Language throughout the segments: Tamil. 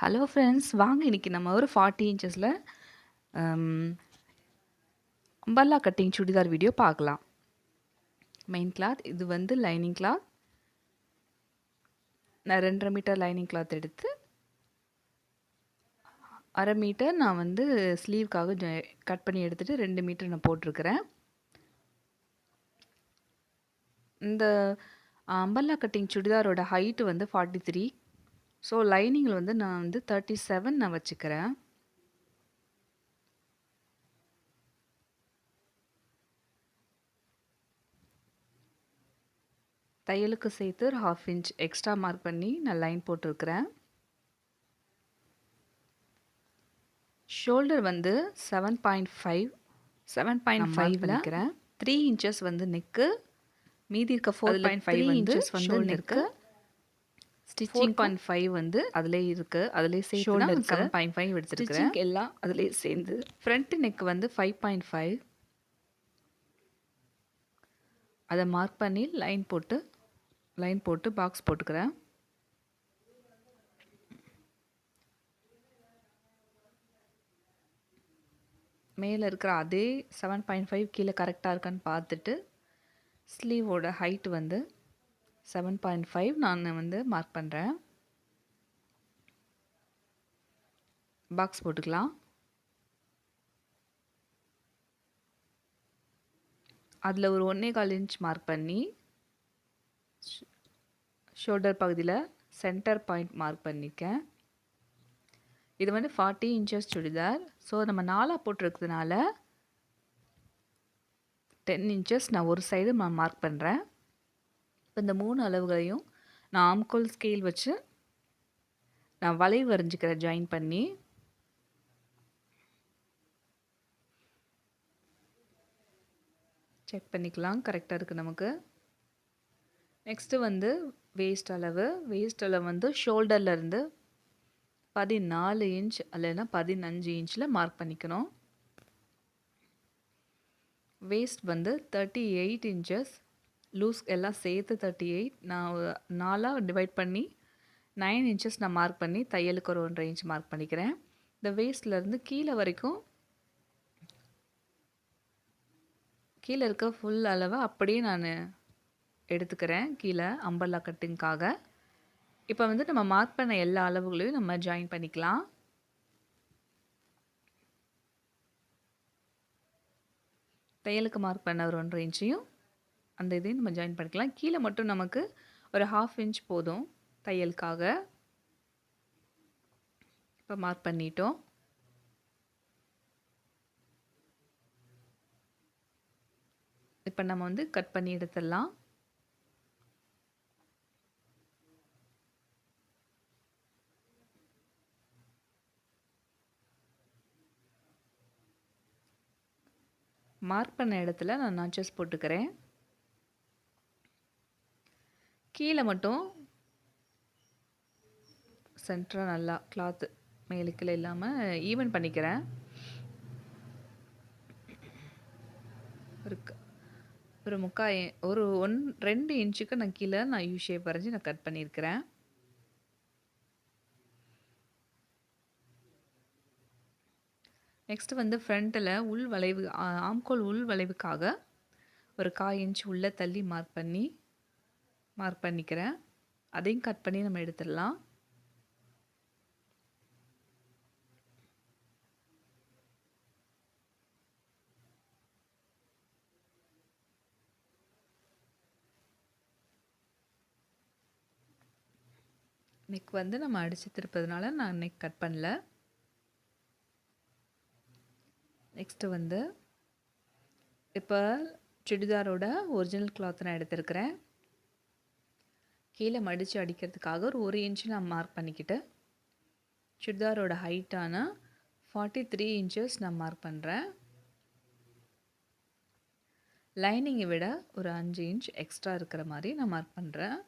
ஹலோ ஃப்ரெண்ட்ஸ் வாங்க இன்னைக்கு நம்ம ஒரு ஃபார்ட்டி இன்ச்சஸில் அம்பர்லா கட்டிங் சுடிதார் வீடியோ பார்க்கலாம். மெயின் கிளாத் இது வந்து லைனிங் கிளாத் நான் ரெண்டரை மீட்டர் லைனிங் கிளாத் எடுத்து அரை மீட்டர் நான் வந்து ஸ்லீவ்க்காக கட் பண்ணி எடுத்துகிட்டு ரெண்டு மீட்டர் நான் போட்டிருக்கிறேன். இந்த அம்பர்லா கட்டிங் சுடிதாரோட ஹைட்டு வந்து ஃபார்ட்டி த்ரீ ஸோ லைனிங்கில் வந்து நான் வந்து தேர்ட்டி செவன் நான் வச்சுக்கிறேன். தையலுக்கு சேர்த்து ஒரு ஹாஃப் இன்ச் எக்ஸ்ட்ரா மார்க் பண்ணி நான் லைன் போட்டிருக்கிறேன். ஷோல்டர் வந்து seven point five seven point five வைக்கிறேன் த்ரீ இன்ச்சஸ் வந்து நெக்கு மீதி இருக்க ஃபோர் பாயிண்ட் ஃபைவ் இன்ச்சஸ் வந்து நெக்கு ஸ்டிச்சிங் பாயிண்ட் ஃபைவ் வந்து அதிலே இருக்கு. அதிலே சேர்த்து செவன் பாயிண்ட் ஃபைவ் எடுத்துருக்கேன் எல்லாம் அதிலே சேர்ந்து. ஃப்ரண்ட் நெக் வந்து ஃபைவ் பாயிண்ட் ஃபைவ். அதை மார்க் பண்ணி லைன் போட்டு லைன் போட்டு பாக்ஸ் போட்டுக்கிறேன். மேலே இருக்கிற அதே செவன் பாயிண்ட் ஃபைவ் கீழே கரெக்டாக இருக்கான்னு பார்த்துட்டு ஸ்லீவோட ஹைட் வந்து செவன் பாயிண்ட் ஃபைவ் நான் வந்து மார்க் பண்ணுறேன் பாக்ஸ் போட்டுக்கலாம். அதில் ஒரு ஒன்றே கால் இன்ச் மார்க் பண்ணி ஷோல்டர் பகுதியில் சென்டர் பாயிண்ட் மார்க் பண்ணியிருக்கேன் இது வந்து ஃபார்ட்டி இன்ச்சஸ் சுடிதார். ஸோ நம்ம நாலாக போட்டிருக்கிறதுனால டென் இன்ச்சஸ் நான் ஒரு சைடு நான் மார்க் பண்ணுறேன் இப்போ இந்த மூணு அளவுகளையும் நான் ஆம்கோல் ஸ்கேல் வச்சு நான் வளைவு வரைஞ்சிக்கிறேன் ஜாயின் பண்ணி. செக் பண்ணிக்கலாம். கரெக்டாக இருக்குது நமக்கு. நெக்ஸ்ட்டு வந்து வேஸ்ட் அளவு. வேஸ்ட் அளவு வந்து ஷோல்டர்லேருந்து பதினாலு இன்ச் இல்லைன்னா பதினஞ்சு இன்ச்சில் மார்க் பண்ணிக்கணும். வேஸ்ட் வந்து தேர்ட்டி எயிட் இன்ச்சஸ் லூஸ் எல்லாம் சேர்த்து தேர்ட்டி எயிட் நான் நாலாக டிவைட் பண்ணி நைன் இன்ச்சஸ் நான் மார்க் பண்ணி தையலுக்கு ஒரு ஒன்றரை இன்ச் மார்க் பண்ணிக்கிறேன். இந்த வேஸ்ட்லேருந்து கீழே வரைக்கும் கீழே இருக்க ஃபுல் அளவை அப்படியே நான் எடுத்துக்கிறேன். கீழே அம்பர்லா கட்டிங்க்காக இப்போ வந்து நம்ம மார்க் பண்ண எல்லா அளவுகளையும் நம்ம ஜாயின் பண்ணிக்கலாம். தையலுக்கு மார்க் பண்ண ஒரு ஒன்றரை இன்ச்சையும் அந்த இதையும் நம்ம ஜாயின் பண்ணிக்கலாம். கீழே மட்டும் நமக்கு ஒரு ஹாஃப் இன்ச் போதும் தையலுக்காக. இப்போ மார்க் பண்ணிட்டோம். இப்போ நம்ம வந்து கட் பண்ணி எடுத்துடலாம். மார்க் பண்ண இடத்துல நான் நாச்சஸ் போட்டுக்கிறேன். கீழே மட்டும் சென்டராக நல்லா கிளாத்து மேலுக்கில் இல்லாமல் ஈவன் பண்ணிக்கிறேன். ஒரு ஒரு முக்கால் ஒரு ஒன் ரெண்டு இன்ச்சுக்கு நான் கீழே நான் யூ ஷேப் வரைஞ்சி நான் கட் பண்ணியிருக்கிறேன். நெக்ஸ்ட் வந்து ஃப்ரண்ட்டில் உள் வளைவு ஆம்கோல் உள் வளைவுக்காக ஒரு காய் இன்ச் உள்ளே தள்ளி மார்க் பண்ணி மார்க் பண்ணிக்கிறேன். அதையும் கட் பண்ணி நம்ம எடுத்துடலாம். நெக் வந்து நம்ம அடித்து திருப்பதுனால நான் நெக் கட் பண்ணல. நெக்ஸ்ட்டு வந்து இப்போ சுடிதாரோட ஒரிஜினல் கிளாத் நான் எடுத்திருக்கிறேன். கீழே மடித்து அடிக்கிறதுக்காக ஒரு ஒரு இன்ச்சு நான் மார்க் பண்ணிக்கிட்டு சுடிதாரோட ஹைட்டான ஃபார்ட்டி த்ரீ இன்ச்சஸ் நான் மார்க் பண்ணுறேன் லைனிங்கை விட ஒரு அஞ்சு இன்ச் எக்ஸ்ட்ரா இருக்கிற மாதிரி நான் மார்க் பண்ணுறேன்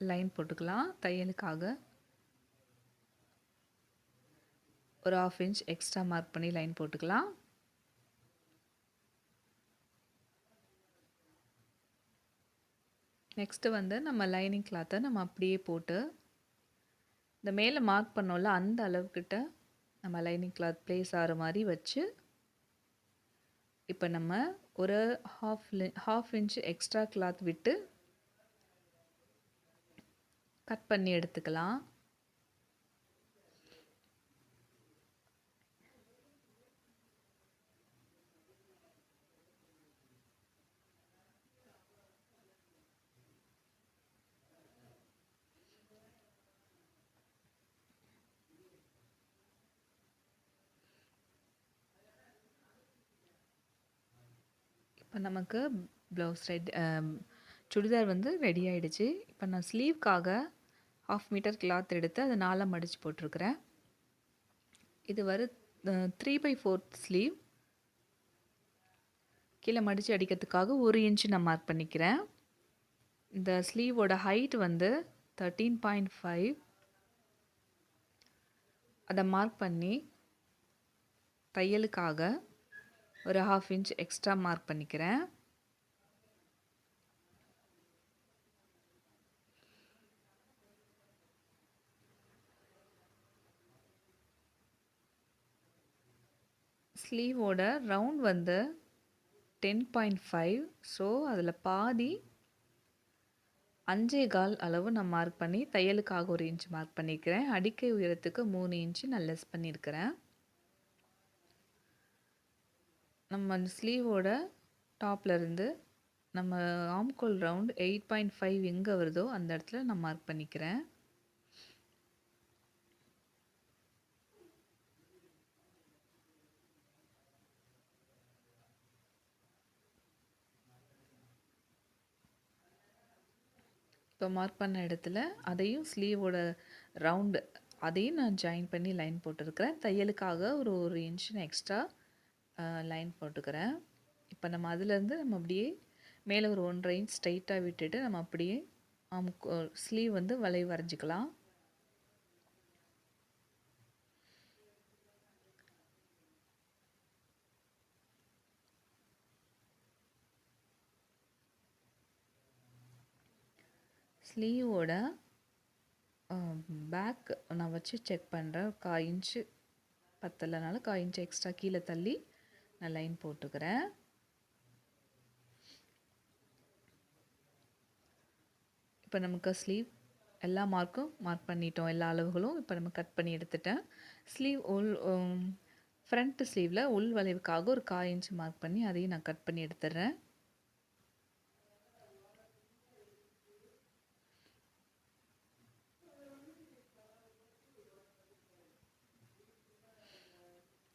லைன் போட்டுக்கலாம் தையலுக்காக. ஒரு ஆஃப் இன்ச் எக்ஸ்ட்ரா மார்க் பண்ணி லைன் போட்டுக்கலாம். நெக்ஸ்ட்டு வந்து நம்ம லைனிங் கிளாத்தை நம்ம அப்படியே போட்டு இந்த மேலே மார்க் பண்ணோம்ல அந்த அளவுக்கிட்ட நம்ம லைனிங் கிளாத் ப்ளேஸ் ஆகிற மாதிரி வச்சு இப்போ நம்ம ஒரு half half inch extra cloth விட்டு கட் பண்ணி எடுத்துக்கலாம். இப்போ நமக்கு ப்ளவுஸ் ரெடி சுடிதார் வந்து ரெடி ஆகிடுச்சு இப்போ நான் ஸ்லீவ்க்காக ஹாஃப் மீட்டர் கிளாத் எடுத்து அதை நாலாக மடித்து போட்டிருக்கிறேன். இது வர த்ரீ பை ஃபோர்த் ஸ்லீவ் கீழே மடித்து அடிக்கிறதுக்காக ஒரு இன்ச்சு நான் மார்க் பண்ணிக்கிறேன். இந்த ஸ்லீவோட ஹைட் வந்து தேர்ட்டீன் பாயிண்ட் ஃபைவ் அதை மார்க் பண்ணி தையலுக்காக ஒரு ஹாஃப் இன்ச் எக்ஸ்ட்ரா மார்க் பண்ணிக்கிறேன். ஸ்லீவோட ரவுண்ட் வந்து டென் பாயிண்ட் ஃபைவ் ஸோ அதில் பாதி அஞ்சே கால் அளவு நான் மார்க் பண்ணி தையலுக்காக ஒரு இன்ச் மார்க் பண்ணியிருக்கிறேன் அடிக்கை உயரத்துக்கு மூணு இன்ச்சு நான் லெஸ் பண்ணியிருக்கிறேன். நம்ம அந்த ஸ்லீவோட டாப்லேருந்து நம்ம ஆம்கோல் ரவுண்ட் எயிட் பாயிண்ட் ஃபைவ் எங்கே வருதோ அந்த இடத்துல நான் மார்க் பண்ணிக்கிறேன். இப்போ மார்க் பண்ண இடத்துல அதையும் ஸ்லீவோட ரவுண்டு அதையும் நான் ஜாயின் பண்ணி லைன் போட்டிருக்கிறேன். தையலுக்காக ஒரு ஒரு இன்ச் எக்ஸ்ட்ரா லைன் போட்டுக்கிறேன். இப்போ நம்ம அதுலேருந்து நம்ம அப்படியே மேலே ஒரு ஒன்றரை இன்ச் ஸ்ட்ரைட்டாக விட்டுட்டு நம்ம அப்படியே ஸ்லீவ் வந்து வளைவு வரைஞ்சிக்கலாம். ஸ்லீவோட பேக் நான் வச்சு செக் பண்ணுறேன் கா இன்ச்சு பத்தலைனால கா இன்ச்சு எக்ஸ்ட்ரா கீழே தள்ளி நான் லைன் போட்டுக்கிறேன். இப்போ நமக்கு ஸ்லீவ் எல்லா மார்க்கும் மார்க் பண்ணிட்டோம். எல்லா அளவுகளும் இப்போ நம்ம கட் பண்ணி எடுத்துட்டேன். ஸ்லீவ் உள் ஃப்ரண்ட் ஸ்லீவில் உள் வளைவுக்காக ஒரு கால் இன்ச்சு மார்க் பண்ணி அதையும் நான் கட் பண்ணி எடுத்துடுறேன்.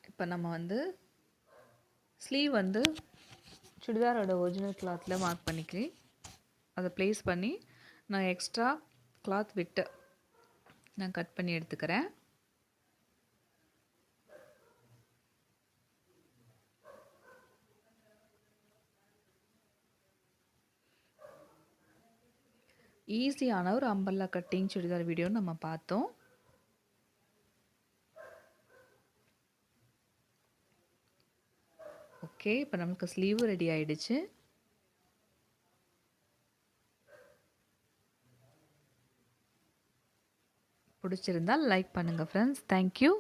இப்போ நம்ம வந்து ஸ்லீவ் வந்து சுடிதாரோட ஒரிஜினல் கிளாத்தில் மார்க் பண்ணிக்கிறேன் அதை ப்ளேஸ் பண்ணி நான் எக்ஸ்ட்ரா கிளாத் விட்டு நான் கட் பண்ணி எடுத்துக்கிறேன். ஈஸியான ஒரு அம்பல்லா கட்டிங் சுடிதார் வீடியோ நம்ம பார்த்தோம். ஓகே இப்போ நமக்கு ஸ்லீவ் ரெடி ஆயிடுச்சு. பிடிச்சிருந்தால் லைக் பண்ணுங்கள் ஃப்ரெண்ட்ஸ் தேங்க்யூ